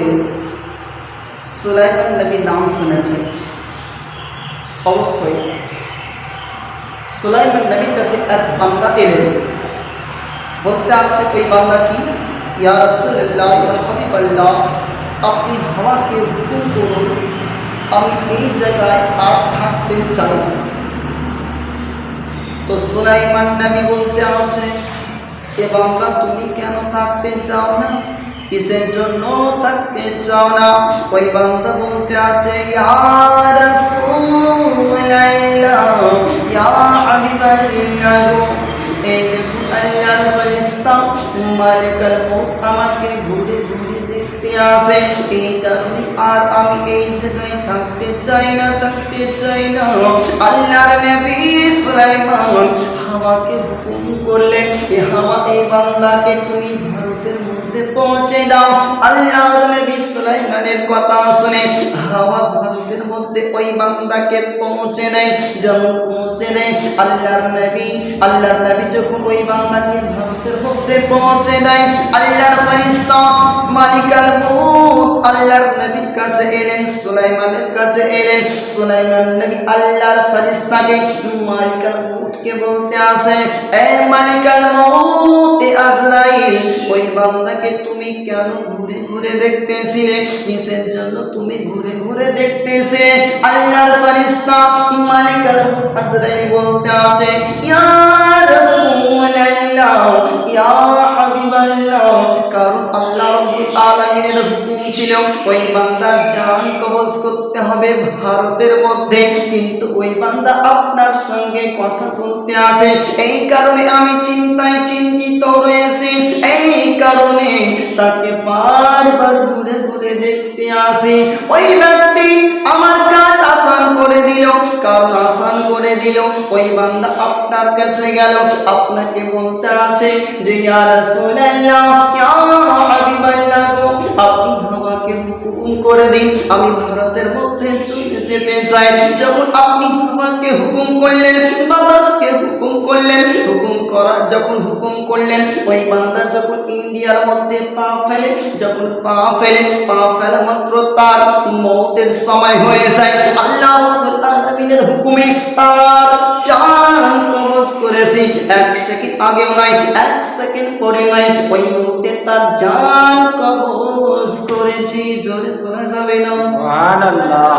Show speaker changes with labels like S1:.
S1: হতে সুলাইমান নবীর নাম শুনেছে অবশ্যই সুলাইমান নবীর কাছে এক বান্দা এলেন বলতে আছে ওই বান্দা কি ইয়া রাসূলুল্লাহ ইয়া হাবিবাল্লাহ আপনি হাওয়াকে হুকুম করুন আমি এই জায়গায় আর থাকতে চাই না। তো সুলাইমান নবী বলতে আছে এ বান্দা তুমি কেন থাকতে চাও না কিসের জন্য থাকতে চাও না? ওই বান্দা বলতে আছে, ইয়া ইয়া হাবিবাল্লাহ এই দেখুন আল্লাহর আমাকে ঘুরে ঘুরে দেখতে আসে। এই কারণে আর আমি এই জায়গায় থাকতে চাই না, থাকতে চাই না। আল্লাহর নবী সুলাইমান হাওয়াকে হুকুম করলেন, এ হাওয়া, এই বান্দাকে তুমি ভারতের মধ্যে পৌঁছে দাও। আল্লাহর নবী সুলাইমানের কথা শুনে হাওয়া ভারতের মধ্যে ওই বান্দাকে পৌঁছে দেয়। যেমন পৌঁছে দেয় আল্লাহর নবী। আল্লাহর নবী যখন ওই বান্দাকে ভারতের মধ্যে পৌঁছে দেয়, আল্লাহর ফেরেশতা মালিকাল মউত আল্লাহর নবীর কাছে এলেন, সুলাইমানের কাছে এলেন। সুলাইমান নবী আল্লাহর ফেরেশতাকে মালিকাল মউতকে বলতে আসে, এ মালিকাল ওই বান্দাকে তুমি কেন ঘুরে ঘুরে দেখতেছিলে? কিসের জন্য তুমি ঘুরে ঘুরে দেখতেছে? আল্লাহর ফেরেশতা মালিকাল মউত আজরাইল বলতে আছে, ইয়া রাসূলুল্লাহ, ইয়া হাবিবাল্লাহ। কারণ আল্লাহ রাব্বুল আলামিনের হুকুম ছিল, ওই বান্দার জান কবজ করতে হবে ভারতের মধ্যে। কিন্তু ওই বান্দা আপনার সঙ্গে কথা বলতে আসে, এই কারণে আমি চিন্তায় চিন্তিত রয়েছি। এই কারণে তাকে বারবার ঘুরে ঘুরে দেখতে আসি। ওই ব্যক্তি আমার কাজ আসান করে দিল কারণ আসান করে দিল। ওই বান্দা আপনার কাছে গেল। আপনাকে বলতে আছে যে ইয়া ইয়া হাবিবাল্লাহ গো, আপনি হাওয়াকে হুকুম করে দিন। আমি ভারতের মধ্যে চলে যেতে চাই যখন আপনি হাওয়াকে হুকুম করলেন বাতাসকে হুকুম করলেন করার যখন হুকুম করলেন, ওই বান্দা যখন ইন্ডিয়ার মধ্যে পা ফেলে, যখন পা ফেলে, পা ফেলা মাত্র তার মৌতের সময় হয়ে যায়। আল্লাহ আলামিনের হুকুমে তার চান কবজ করেছি। এক সেকেন্ড আগেও নাই, এক সেকেন্ড পরে নাই, ওই মুহূর্তে তার জান কবজ করেছি। জোরে বলা যাবে না।
S2: সুবহানাল্লাহ।